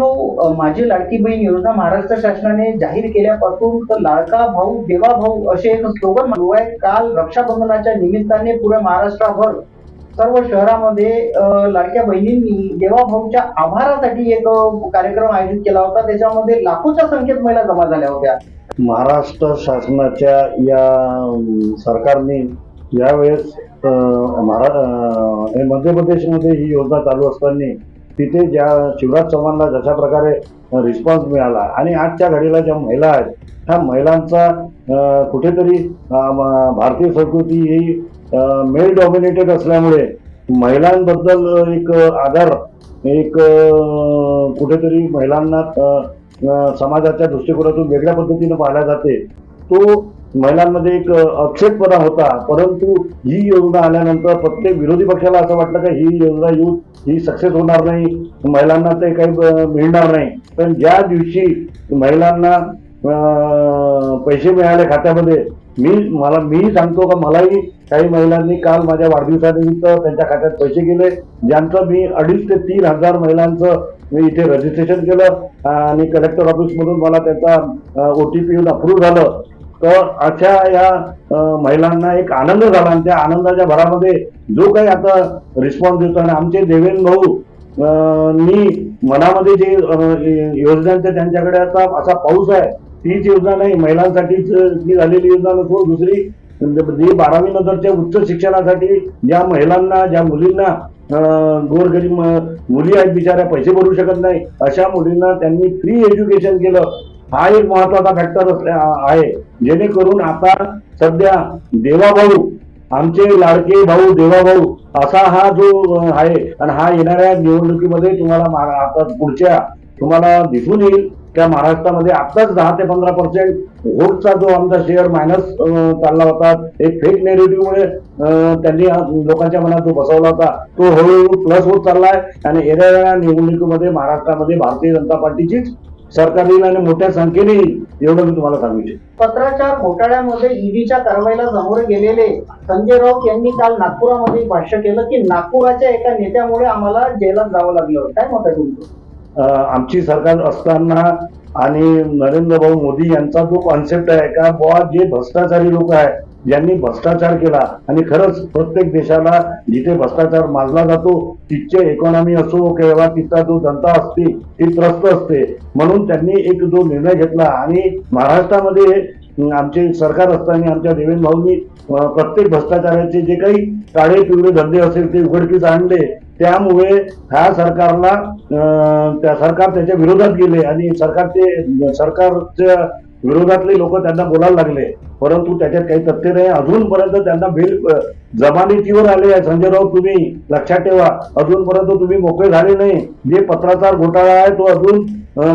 भाऊ माझी लाडकी बहीण योजना महाराष्ट्र शासनाने जाहीर केल्यापासून तर लाडका भाऊ देवा भाऊ असे एक स्लोगन आहे काल रक्षाबंधनाच्या निमित्ताने पुऱ्या महाराष्ट्राभर सर्व शहरामध्ये लाडक्या बहिणींनी देवा भाऊच्या आभारासाठी एक कार्यक्रम आयोजित केला होता. त्याच्यामध्ये लाखोच्या संख्येत महिला जमा झाल्या होत्या. महाराष्ट्र शासनाच्या या सरकारने यावेळेस अं, महारा मध्य प्रदेशमध्ये ही योजना चालू असताना तिथे ज्या शिवराज चव्हाणला जशा प्रकारे रिस्पॉन्स मिळाला आणि आजच्या घडीला ज्या महिला आहेत ह्या महिलांचा कुठेतरी भारतीय संस्कृती ही मेल डॉमिनेटेड असल्यामुळे महिलांबद्दल एक आदर एक कुठेतरी महिलांना समाजाच्या दृष्टिकोनातून वेगळ्या पद्धतीने पाहिला जाते. तो महिलांमध्ये एक अक्षेपणा होता. परंतु ही योजना आल्यानंतर प्रत्येक विरोधी पक्षाला असं वाटलं की ही योजना येऊन ही सक्सेस होणार नाही. महिलांना ते काही मिळणार नाही. पण ज्या दिवशी महिलांना पैसे मिळाले खात्यामध्ये मी मला मी सांगतो का मलाही काही महिलांनी काल माझ्या वाढदिवसानिमित्त त्यांच्या खात्यात पैसे गेले ज्यांचं मी अडीच ते तीन हजार महिलांचं मी इथे रजिस्ट्रेशन केलं आणि कलेक्टर ऑफिसमधून मला त्याचा ओ टी पी येऊन अप्रूव्ह झालं. तर अशा या महिलांना एक आनंद झाला आणि त्या आनंदाच्या भरामध्ये जो काही आता रिस्पॉन्स देतो आणि आमचे देवेंद्र भाऊ नी मनामध्ये जे अं, योजनांचे त्यांच्याकडे आता असा पाऊस आहे तीच योजना नाही महिलांसाठीच जी झालेली योजना नसून दुसरी जी बारावी नंतरच्या उच्च शिक्षणासाठी ज्या महिलांना ज्या मुलींना गोरगरीब मुली आहेत बिचाऱ्या पैसे भरू शकत नाही अशा मुलींना त्यांनी फ्री एज्युकेशन केलं. हा एक महत्त्वाचा फॅक्टर आहे. जेणेकरून आता सध्या देवाभाऊ आमचे लाडके भाऊ देवाभाऊ असा हा जो आहे आणि हा येणाऱ्या निवडणुकीमध्ये तुम्हाला आता पुढच्या तुम्हाला दिसून येईल. त्या महाराष्ट्रामध्ये आताच दहा ते पंधरा पर्सेंट व्होटचा जो आमचा शेअर मायनस चालला होता एक फेक नेगेटिव्हमुळे त्यांनी लोकांच्या मनात जो बसवला होता तो हळूहळू प्लस होत चाललाय. आणि येणाऱ्या निवडणुकीमध्ये महाराष्ट्रामध्ये भारतीय जनता पार्टीचीच सरकार येईल आणि मोठ्या संख्येने एवढं मी तुम्हाला सांगू इच्छितो पत्राचार घोटाळ्यामध्ये ईडीच्या कारवाईला सामोरे गेलेले संजय राऊत यांनी काल नागपुरामध्ये भाष्य केलं की नागपुराच्या एका नेत्यामुळे आम्हाला जेलात जावं लागलं. काय मत आहे तुमचं? आमची सरकार असताना आणि नरेंद्र भाऊ मोदी यांचा जो कॉन्सेप्ट आहे का बुवा जे भ्रष्टाचारी लोक आहेत ज्यांनी भ्रष्टाचार केला आणि खरंच प्रत्येक देशाला जिथे भ्रष्टाचार माजला जातो तिथचे इकॉनॉमी असो किंवा तिथला जो जनता असते ती त्रस्त असते. म्हणून त्यांनी एक जो निर्णय घेतला आणि महाराष्ट्रामध्ये आमचे सरकार असताना आमच्या देवेंद्र भाऊंनी प्रत्येक भ्रष्टाचाराचे जे काही काळे पिवळे धंदे असेल ते उघडकीस आणले. त्यामुळे ह्या सरकारला अं, त्या सरकार त्याच्या विरोधात गेले आणि सरकारचे सरकारच्या विरोधातले लोक त्यांना बोलायला लागले. परंतु त्याच्यात काही तथ्य नाही. अजूनपर्यंत त्यांना बिल जमानतीवर आले आहे. संजय राऊत तुम्ही लक्षात ठेवा. अजूनपर्यंत तुम्ही मोकळे झाले नाही. जे पत्राचार घोटाळा आहे तो अजून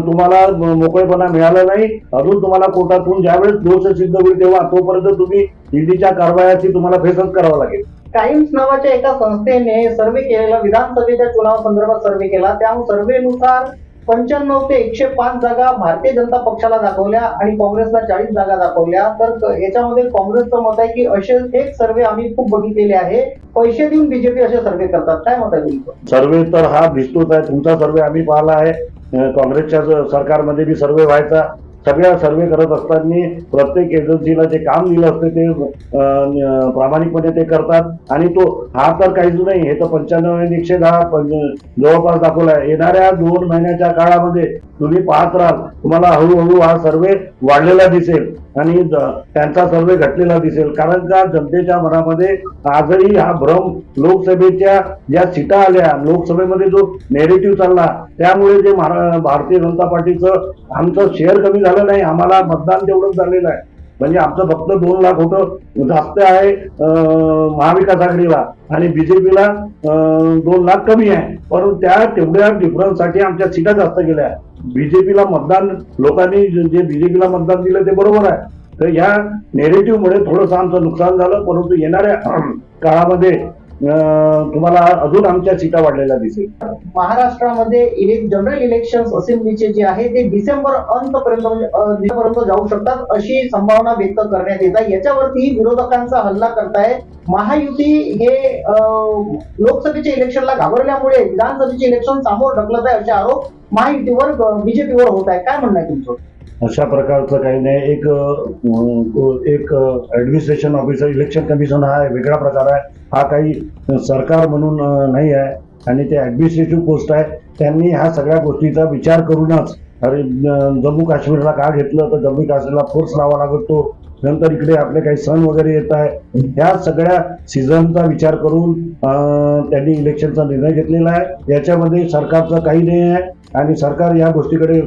तुम्हाला मोकळेपणा मिळाला नाही. अजून तुम्हाला कोर्टातून ज्यावेळेस दोष सिद्ध होईल तेव्हा तोपर्यंत तुम्ही ईडीच्या कारवायाची तुम्हाला फेसच करावा लागेल. टाइम्स नावाच्या एका संस्थेने सर्वे केलेला विधानसभेच्या चुनाव संदर्भात सर्वे केला. त्या सर्वेनुसार पंच्याण्णव ते एकशे पाच जागा भारतीय जनता पक्षाला दाखवल्या आणि काँग्रेसला चाळीस जागा दाखवल्या. तर याच्यामध्ये काँग्रेसचं मत आहे की असे एक सर्वे आम्ही खूप बघितलेले आहे. पैसे देऊन बीजेपी असे सर्वे करतात. काय मत आहे तुमचं? सर्वे तर हा दिसतोच आहे. तुमचा सर्वे आम्ही पाहिला आहे. काँग्रेसच्या सरकारमध्ये बी सर्वे व्हायचा. सगळ्या सर्वे करत असताना प्रत्येक एजन्सीला जे काम दिलं असते ते प्रामाणिकपणे ते करतात. आणि तो हा तर काहीच नाही हे तर पंच्याण्णव आणि एकशे दहा जवळपास दाखवला आहे. येणाऱ्या दोन महिन्याच्या काळामध्ये तुम्ही पाहत राहाल. तुम्हाला हळूहळू हा सर्वे वाढलेला दिसेल. आणि त्यांचा सर्वे घटलेला दिसेल. कारण का जनतेच्या मनामध्ये आजही हा भ्रम लोकसभेच्या ज्या सीटा आल्या लोकसभेमध्ये जो नेरेटिव्ह चालला त्यामुळे जे भारतीय जनता पार्टीचं आमचं शेअर कमी झालं नाही आम्हाला मतदान तेवढंच झालेलं आहे. म्हणजे आमचं फक्त दोन लाख होतं. जास्त आहे महाविकास आघाडीला. आणि बीजेपीला दोन लाख कमी आहे. परंतु त्या तेवढ्या डिफरन्ससाठी आमच्या सीटा जास्त गेल्या. बीजेपीला मतदान लोकांनी जे- बीजेपीला मतदान दिलं ते बरोबर आहे. तर या नेगेटिव्ह मुळे थोडंसं आमचं नुकसान झालं. परंतु येणाऱ्या काळामध्ये तुम्हाला अजून आमच्या सीटा वाढलेल्या दिसेल महाराष्ट्रामध्ये जनरल इलेक्शन असेंब्लीचे जे आहे ते डिसेंबर अंतपर्यंत म्हणजे जाऊ शकतात अशी संभावना व्यक्त करण्यात येत आहे. याच्यावरती विरोधकांचा हल्ला करताय. महायुती हे लोकसभेच्या इलेक्शनला घाबरल्यामुळे विधानसभेचे इलेक्शन समोर ढकलत आहे असे आरोप महायुतीवर बीजेपीवर होत आहे. काय म्हणणं आहे तुमचं? अशा प्रकारचं काही नाही. एक एक ऍडमिनिस्ट्रेशन ऑफिसर इलेक्शन कमिशन हा वेगळा प्रकार आहे. हा काही सरकार म्हणून नाही आहे. आणि ते ऍडमिनिस्ट्रेटिव्ह पोस्ट आहे त्यांनी ह्या सगळ्या गोष्टीचा विचार करूनच अरे जम्मू काश्मीरला का घेतलं? तर जम्मू काश्मीरला फोर्स लावा लागतो. नंतर इकडे आपले काही सण वगैरे येत आहे. ह्या सगळ्या सीझनचा विचार करून त्यांनी इलेक्शनचा निर्णय घेतलेला आहे. याच्यामध्ये सरकारचं काही नाही आहे. आणि सरकार या गोष्टीकडे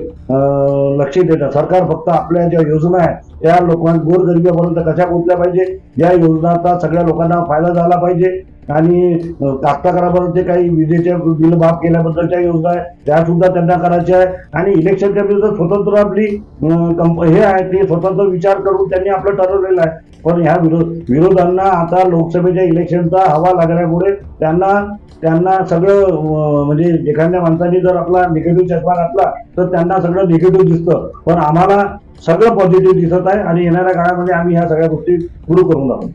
लक्ष देतं. सरकार फक्त आपल्या ज्या योजना आहे त्या लोकांना गोरगरिबापर्यंत कशा पोहोचल्या पाहिजे? या योजनाचा सगळ्या लोकांना फायदा झाला पाहिजे. आणि कास्तकारापर्यंत काही विजेच्या बिल माफ केल्याबद्दलच्या योजना आहे त्या सुद्धा त्यांना करायच्या आहे आणि इलेक्शनच्या विरुद्ध स्वतंत्र आपली कंप- हे आहे ते स्वतंत्र विचार करून त्यांनी आपलं ठरवलेलं आहे. पण ह्या विरोध विरोधांना आता लोकसभेच्या इलेक्शनचा हवा लागल्यामुळे त्यांना त्यांना सगळं म्हणजे एखाद्या माणसाने जर आपला निगेटिव्ह चष्मा घातला तर त्यांना सगळं निगेटिव्ह दिसतं. पण आम्हाला सगळं पॉझिटिव्ह दिसत आहे आणि येणाऱ्या काळामध्ये आम्ही ह्या सगळ्या गोष्टी सुरू करून आहोत